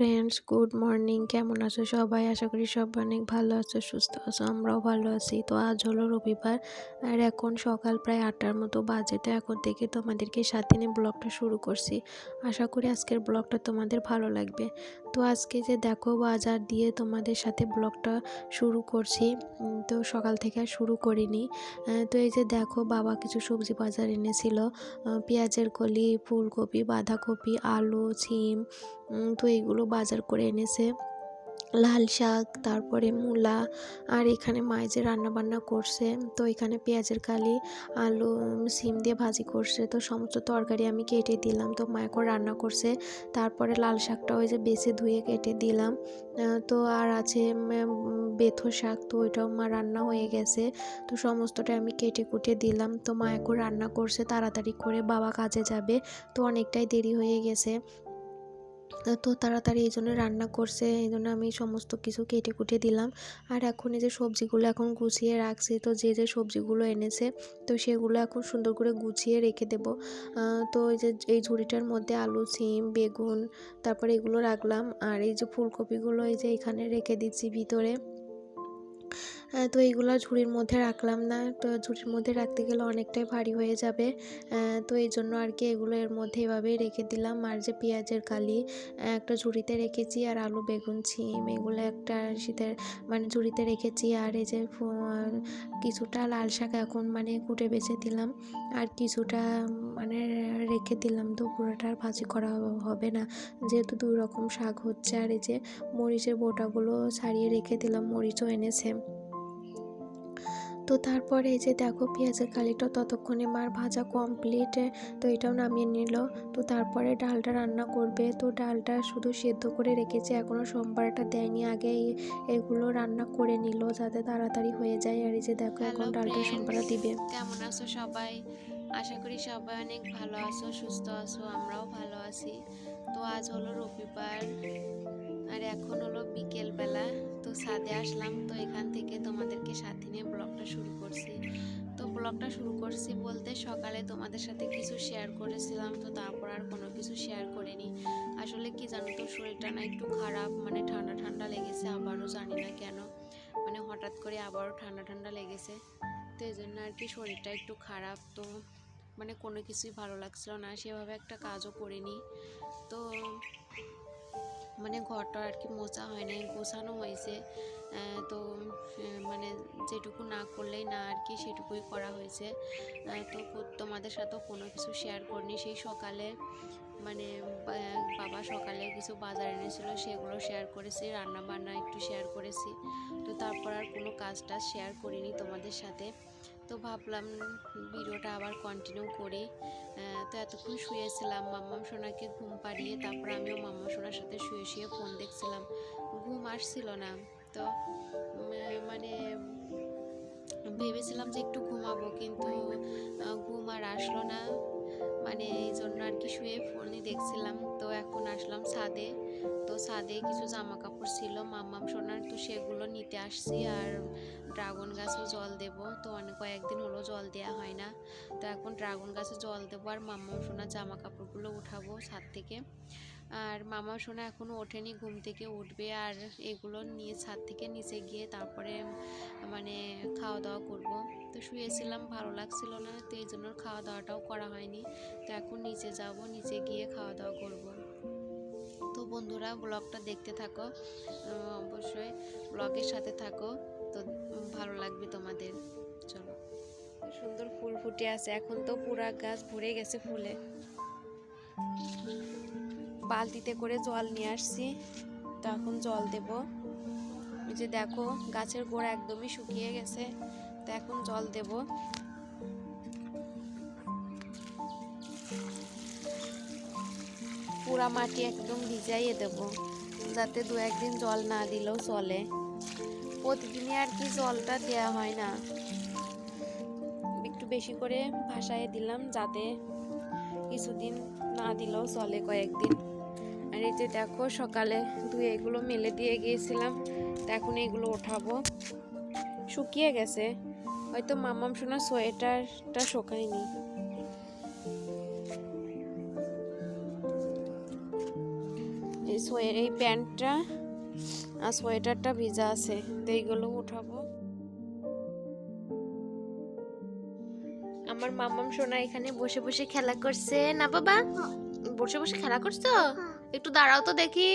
Friends good morning কেমন আছো সবাই? আশা করি সবাই অনেক ভালো আছো সুস্থ আছো আমরাও ভালো আছি। তো আজ হলো রবিবার আর এখন সকাল প্রায় আটটার মতো বাজে। তো এখন থেকে তোমাদেরকে সাথে নিয়ে ব্লগটা শুরু করছি। আশা করি আজকের ব্লগটা তোমাদের ভালো লাগবে। তো আজকে যে দেখো বাজার দিয়ে তোমাদের সাথে ব্লগটা শুরু করছি তো সকাল থেকে আর শুরু করিনি। তো এই যে দেখো বাবা কিছু সবজি বাজার এনেছিল পেঁয়াজের কলি ফুলকপি বাঁধাকপি আলু উম, তো এগুলো বাজার করে এনেছে। লাল শাক, তারপরে মূলা, আর এখানে মায়ে যে রান্না বান্না করছে, তো এখানে পেঁয়াজের কালি, আলু সিম দিয়ে ভাজি করছে। তো সমস্ত তরকারি আমি কেটে দিলাম। তো মা এখন রান্না করছে। তারপরে লাল শাকটা ওই যে বেছে ধুয়ে কেটে দিলাম। তো আর আছে বেথো শাক, তো ওইটাও মা রান্না হয়ে গেছে। তো সমস্তটা আমি কেটে কুটে দিলাম। তো মা এখন রান্না করছে। তাড়াতাড়ি করে বাবা কাজে যাবে। তো অনেকটাই দেরি হয়ে গেছে। তো তাড়াতাড়ি এই জন্য রান্না করছে, এই জন্য আমি সমস্ত কিছু কেটে কুটে দিলাম। আর এখন এই যে সবজিগুলো এখন গুছিয়ে রাখছি, তো যে যে সবজিগুলো এনেছে, তো সেগুলো এখন সুন্দর করে গুছিয়ে রেখে দেব। তো এই যে এই ঝুড়িটার মধ্যে আলু, সিম, বেগুন, তারপরে এগুলো রাখলাম। আর এই যে ফুলকপিগুলো এই যে এখানে রেখে দিচ্ছি ভিতরে। তো এইগুলো ঝুড়ির মধ্যে রাখলাম না। তো ঝুড়ির মধ্যে রাখতে গেলে অনেকটাই ভারী হয়ে যাবে। তো এই জন্য আর কি এগুলো এর মধ্যে এভাবেই রেখে দিলাম। আর যে পেঁয়াজের কালি একটা ঝুড়িতে রেখেছি আর আলু, বেগুন, ছিম, এগুলো একটা শীতের মানে ঝুড়িতে রেখেছি। আর এই যে কিছুটা লাল শাক এখন মানে কুটে বেছে দিলাম। আর কিছুটা মানে রেখে দিলাম। তো পুরোটা আর ভাজি করা হবে না। যেহেতু দুই রকম শাক হচ্ছে। আর এই যে মরিচের বোটাগুলো ছাড়িয়ে রেখে দিলাম। মরিচও এনেছে। তো তারপরে এই যে দেখো পেঁয়াজের কালিটা ততক্ষণে মার ভাজা কমপ্লিট তো এটাও নামিয়ে নিল। তো তারপরে ডালটা রান্না করবে। তো ডালটা শুধু সেদ্ধ করে রেখেছে এখনও সোমবারটা দেয়নি। আগে এগুলো রান্না করে নিল যাতে তাড়াতাড়ি হয়ে যায়। আর এই যে দেখো এখন ডালটা সোমবারটা দিবে। কেমন আছো সবাই? আশা করি সবাই অনেক ভালো আছো সুস্থ আছো আমরাও ভালো আছি। তো আজ হলো রবিবার আর এখন হলো বিকেল বেলা তো ছাদে আসলাম, তো এখান থেকে তোমাদেরকে সাথে নিয়ে ব্লগটা শুরু করছি। তো ব্লগটা শুরু করছি বলতে সকালে তোমাদের সাথে কিছু শেয়ার করেছিলাম, তো তারপর আর কোনো কিছু শেয়ার করিনি। আসলে কি জানো তো, শরীরটা না একটু খারাপ মানে ঠান্ডা ঠান্ডা লেগেছে, আবারও জানি না কেন। মানে হঠাৎ করে আবারও ঠান্ডা ঠান্ডা লেগেছে, তো এই জন্য আর কি শরীরটা একটু খারাপ, তো মানে কোনো কিছুই ভালো লাগছিল না। সেভাবে একটা কাজও করিনি। তো মানে ঘরটা আর কি মোচা হয়নি, গোছানো হয়েছে। তো মানে যেটুকু না করলেই না আর কি সেটুকুই করা হয়েছে। তো তোমাদের সাথেও কোনো কিছু শেয়ার করিনি। সেই সকালে মানে বাবা সকালে কিছু বাজার এনেছিল, সেগুলো শেয়ার করেছি রান্না বান্না একটু শেয়ার করেছি। তো তারপর আর কোনো কাজ টাজ শেয়ার করিনি তোমাদের সাথে। তো ভাবলাম ভিডিওটা আবার কন্টিনিউ করি। তো এতক্ষণ শুয়েছিলাম, মাম্মাম সোনাকে ঘুম পাড়িয়ে তারপর আমিও মাম্মা সোনার সাথে শুয়ে শুয়ে ফোন দেখছিলাম। ঘুম আসছিল না। তো মানে ভেবেছিলাম যে একটু ঘুমাবো কিন্তু ঘুম আর আসলো না। মানে এই জন্য আর কি শুয়ে ফোনই দেখছিলাম। তো এখন আসলাম ছাদে। তো ছাদে কিছু জামা কাপড় ছিল মাম্মাম সোনার তো সেগুলো নিতে আসছি আর ড্রাগন গাছেও জল দেব। তো অনেক কয়েকদিন হলো জল দেওয়া হয় না। তো এখন ড্রাগন গাছে জল দেবো আর মাম্মাম সোনার জামা কাপড়গুলো উঠাবো ছাদ থেকে। আর মামা সোনা এখনও ওঠেনি, ঘুম থেকে উঠবে আর এগুলো নিয়ে ছাদ থেকে নিচে গিয়ে তারপরে মানে খাওয়া দাওয়া করব। তো শুয়েছিলাম, ভালো লাগছিল না, তো এই জন্য খাওয়া দাওয়াটাও করা হয়নি। তো এখন নিচে যাব, নিচে গিয়ে খাওয়া দাওয়া করব। তো বন্ধুরা ব্লগটা দেখতে থাকো। অবশ্যই ব্লগের সাথে থাকো। তো ভালো লাগবে তোমাদের। চলো। সুন্দর ফুল ফুটে আছে। এখন তো পুরা গাছ ভরে গেছে ফুলে। বালতিতে করে জল নিয়ে আসছি। তো এখন জল দেব। যে দেখো, গাছের গোড়া একদমই শুকিয়ে গেছে। তো এখন জল দেব। পুরা মাটি একদম ভিজাইয়ে দেব, যাতে দু একদিন জল না দিলেও চলে। প্রতিদিনই আর কি জলটা দেওয়া হয় না। একটু বেশি করে ভাসায় দিলাম, যাতে কিছুদিন না দিলেও চলে কয়েকদিন। আর এই যে দেখো, সকালে ধুয়ে এগুলো মেলে দিয়ে গিয়েছিলাম এখন এগুলো ওঠাবো। শুকিয়ে গেছে। হয়তো মামাম শোনা সোয়েটারটা শোকায়নি। সোয়ে এই প্যান্টটা আর সোয়েটারটা ভিজা আছে। তো এইগুলো উঠাবো। আমার মামাম সোনা এখানে বসে বসে খেলা করছে। না বাবা? বসে বসে খেলা করছ? একটু দাঁড়াও তো দেখি।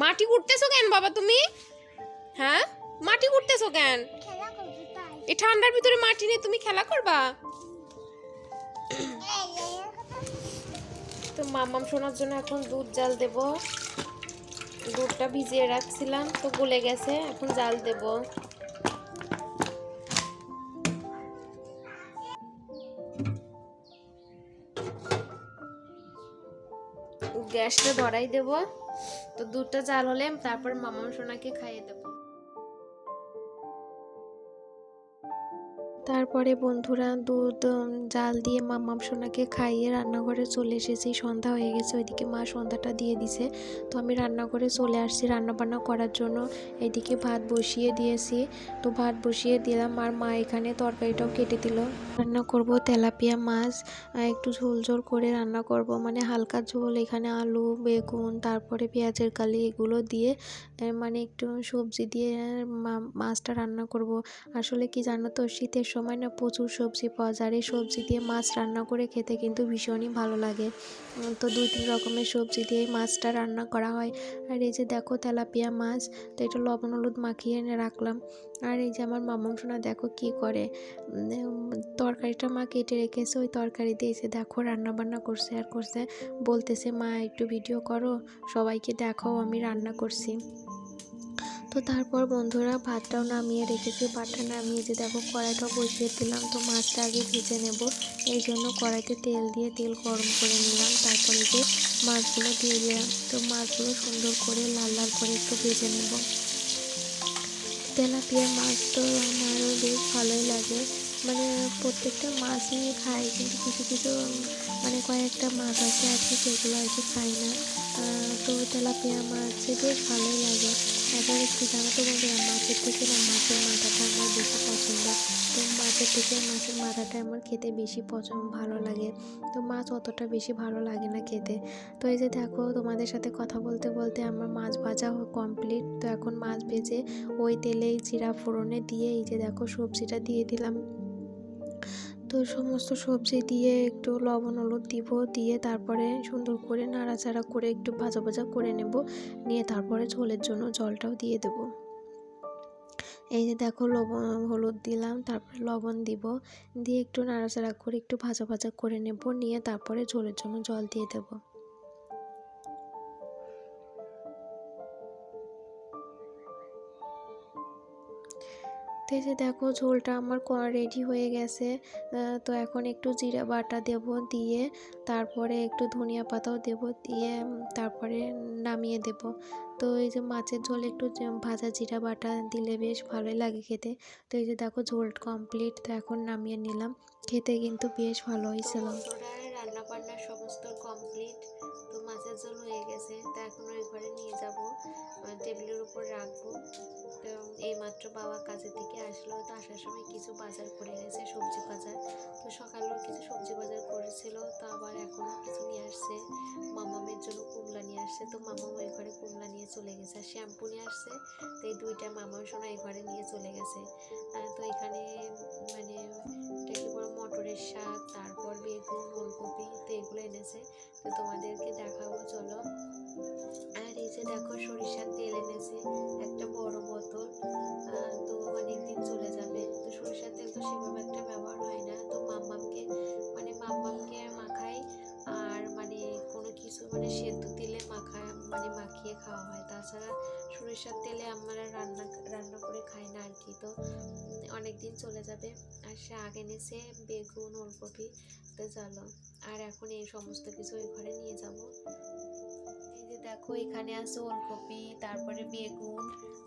মাটি কুটতেছো কেন বাবা তুমি? হ্যাঁ? মাটি কুটতেছো কেন? এই ঠান্ডার ভিতরে মাটি নিয়ে তুমি খেলা করবা? তো মামাম শোনার জন্য এখন দুধ জাল দেব। দুধটা ভিজিয়ে রাখছিলাম, তো গলে গেছে, এখন জাল দেব। গ্যাসটা ধরাই দেব। তো দুধটা জাল হলে তারপর মামাম সোনাকে খাইয়ে দেবো। তারপরে বন্ধুরা দুধ জাল দিয়ে মাম্মাম সোনাকে খাইয়ে রান্নাঘরে চলে এসেছি। সন্ধ্যা হয়ে গেছে, ওইদিকে মা সন্ধ্যাটা দিয়ে দিছে। তো আমি রান্নাঘরে চলে আসছি রান্না বান্না করার জন্য। এদিকে ভাত বসিয়ে দিয়েছি। তো ভাত বসিয়ে দিলাম আর মা এখানে তরকারিটাও কেটে দিল। রান্না করব তেলাপিয়া মাছ একটু ঝোল ঝোল করে রান্না করব। মানে হালকা ঝোল, এখানে আলু, বেগুন, তারপরে পেঁয়াজের কালি এগুলো দিয়ে মানে একটু সবজি দিয়ে মা- মাছটা রান্না করব। আসলে কি জানো তো, শীতের সময় না প্রচুর সবজি পাওয়া যায়। আর এই সবজি দিয়ে মাছ রান্না করে খেতে কিন্তু ভীষণই ভালো লাগে। তো দুই তিন রকমের সবজি দিয়ে মাছটা রান্না করা হয়। আর এই যে দেখো তেলাপিয়া মাছ, তো এটা লবণ হলুদ মাখিয়ে এনে রাখলাম। আর এই যে আমার মামন সোনা দেখো কি করে? তরকারিটা মা কেটে রেখেছে, ওই তরকারি দিয়ে এসে দেখো রান্না বান্না করছে আর করছে। বলতেছে, মা, একটু ভিডিও করো, সবাইকে দেখাও, আমি রান্না করছি। তো তারপর বন্ধুরা ভাতটাও নামিয়ে রেখেছি। ভাতটা নামিয়ে যে দেখো কড়াইটাও বসিয়ে দিলাম, তো মাছটা আগে ভেজে নেব। এই জন্য কড়াইতে তেল দিয়ে তেল গরম করে নিলাম। তারপরে যে মাছগুলো দিয়ে দিলাম, তো মাছগুলো সুন্দর করে লাল লাল করে একটু ভেজে নেব। তেলাপিয়া মাছ তো আমারও বেশ ভালোই লাগে। মানে প্রত্যেকটা মাছই খাই, কিন্তু কিছু কিছু মানে কয়েকটা মাছ আছে আর কি সেগুলো আর কি খাই না। তো তেলাপিয়া মাছ বেশ ভালোই লাগে। এবার একটু জানো তো মাছের থেকে না মাছের মাথাটা আমার বেশি পছন্দ। তো মাছের থেকে মাছের মাথাটা আমার খেতে বেশি পছন্দ, ভালো লাগে। তো মাছ অতটা বেশি ভালো লাগে না খেতে। তো এই যে দেখো, তোমাদের সাথে কথা বলতে বলতে আমার মাছ ভাজা কমপ্লিট তো এখন মাছ ভেজে ওই তেলেই জিরা ফোড়নে দিয়ে এই যে দেখো সবজিটা দিয়ে দিলাম। তো সমস্ত সবজি দিয়ে একটু লবণ, হলুদ দিব, দিয়ে তারপরে সুন্দর করে নাড়াচাড়া করে একটু ভাজা ভাজা করে নেব। নিয়ে তারপরে ঝোলের জন্য জলটাও দিয়ে দেব। এই যে দেখো লবণ, হলুদ দিলাম, তারপরে লবণ দিব। দিয়ে একটু নাড়াচাড়া করে একটু ভাজা ভাজা করে নেব। নিয়ে তারপরে ঝোলের জন্য জল দিয়ে দেব। যে দেখো ঝোলটা আমার রেডি হয়ে গেছে। তো এখন একটু জিরা বাটা দেব দিয়ে, তারপরে একটু ধনিয়া পাতাও দেব দিয়ে তারপরে নামিয়ে দেব। তো এই যে মাছের ঝোল একটু ভাজা জিরা বাটা দিলে বেশ ভালোই লাগে খেতে। তো এই যে দেখো ঝোল কমপ্লিট তো এখন নামিয়ে নিলাম। খেতে কিন্তু বেশ ভালো হয়েছিল রান্না বান্না সমস্ত কমপ্লিট তো মাছের ঝোল হয়ে গেছে। তো এখন ওই ঘরে নিয়ে যাব। টেবিলের উপর রাখব। এই মাত্র বাবা কাজের থেকে আসলো, তো আসার সময় কিছু বাজার করে এনেছে, সবজি বাজার। তো সকালেও কিছু সবজি বাজার করেছিল, তো আবার এখনও কিছু নিয়ে আসছে। মামামের জন্য কুমড়া নিয়ে আসছে, তো মামাম ওই ঘরে কুমড়া নিয়ে চলে গেছে। আর শ্যাম্পু নিয়ে আসছে, তো এই দুইটা মামার সোনা এই ঘরে নিয়ে চলে গেছে। তো এখানে মানে বড় মটরের শাক, তারপর বেগুন, ওলকপি, তো এগুলো এনেছে। তো তোমাদেরকে দেখাবো, চলো। আর এই যে দেখো সরিষার এনেছে একটা বড় বোতল তো অনেক দিন চলে যাবে। তো সরিষার তেল তো সেভাবে একটা ব্যবহার হয় না। তো মাম্মামকে মানে মাম্মামকে মাখাই আর মানে কোনো কিছু মানে সেদ্ধ তেলে মাখা মানে মাখিয়ে খাওয়া হয়। তাছাড়া সরিষার তেলে আমরা রান্না রান্না করে খাই না আর কি তো অনেক দিন চলে যাবে। আর শাক এনেছে, বেগুন, ওলকপি, তো চলো। আর এখন এই সমস্ত কিছু ওই ঘরে নিয়ে যাব। দেখো এখানে আছে ওলকপি তারপরে বেগুন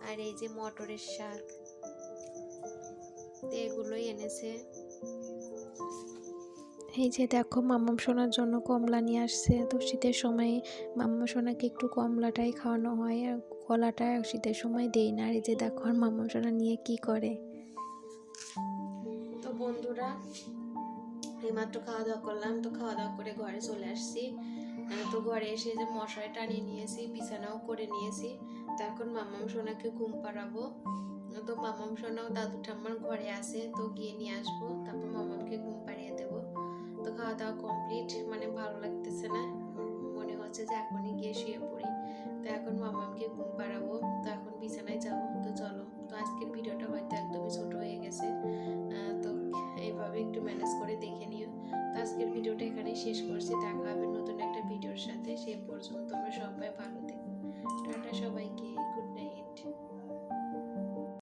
আর এই যে মটরের শাক। এগুলোই এনেছে। এই যে দেখো মাম্মাম সোনার জন্য কমলা নিয়ে আসছে। তো শীতের সময় মাম্মা সোনাকে একটু কমলাটাই খাওয়ানো হয় আর কলাটা শীতের সময় দেই না। আর এই যে দেখো আর মাম্মাম সোনা নিয়ে কি করে? তো বন্ধুরা এইমাত্র খাওয়া দাওয়া করলাম। তো খাওয়া দাওয়া করে ঘরে চলে আসছি। তো ঘরে এসে যে মশারি টানিয়ে নিয়েছি, বিছানাও করে নিয়েছি। তো এখন মামাম সোনাকে ঘুম পাড়াবো। তো মামাম সোনাও দাদু ঠাম্মার ঘরে আছে, তো গিয়ে নিয়ে আসব। তারপর মামামকে ঘুম পাড়িয়ে দেবো। তো খাওয়া দাওয়া কমপ্লিট মানে ভালো লাগতেছে না। মনে হচ্ছে যে এখনই গিয়ে শুয়ে পড়ি। তো এখন মামামকে ঘুম পাড়াবো। তো এখন বিছানায় যাব। তো চলো, তো আজকের ভিডিওটা হয়তো একদমই ছোট হয়ে গেছে। তো এইভাবে একটু ম্যানেজ করে দেখে নিও। তো আজকের ভিডিওটা এখানেই শেষ করছি। দেখা